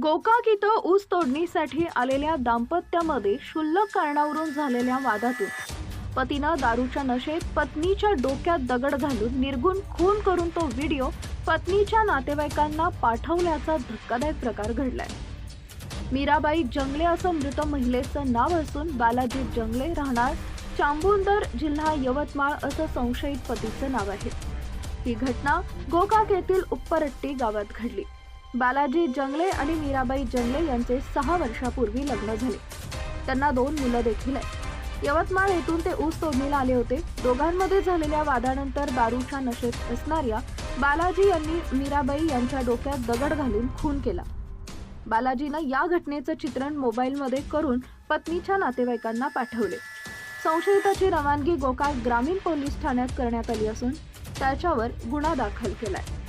गोकाक इथं ऊस तोडणीसाठी आलेल्या दाम्पत्यामध्ये क्षुल्लक कारणावरून झालेल्या वादातून पतीनं दारूच्या नशेत पत्नीच्या डोक्यात दगड घालून निर्गुण खून करून तो व्हिडिओ पत्नीच्या नातेवाईकांना पाठवल्याचा धक्कादायक प्रकार घडलाय. मीराबाई जंगले असं मृत महिलेचं नाव असून बालाजी जंगले राहणार चांबुंदर जिल्हा यवतमाळ असं संशयित पतीचं नाव आहे. ही घटना गोकाक येथील उप्परट्टी गावात घडली. बालाजी जंगले आणि मीराबाई जंगले यांचे सहा वर्षापूर्वी लग्न झाले. त्यांना दोन मुलं देखील आहेत. यवतमाळ येथून ते ऊस तोडणीला आले होते. दोघांमध्ये झालेल्या वादानंतर दारूच्या नशेत असणाऱ्या बालाजी यांनी मीराबाई यांच्या डोक्यात दगड घालून खून केला. बालाजीनं या घटनेचं चित्रण मोबाईलमध्ये करून पत्नीच्या नातेवाईकांना पाठवले. संशयिताची रवानगी गोकाक ग्रामीण पोलीस ठाण्यात करण्यात आली असून त्याच्यावर गुन्हा दाखल केलाय.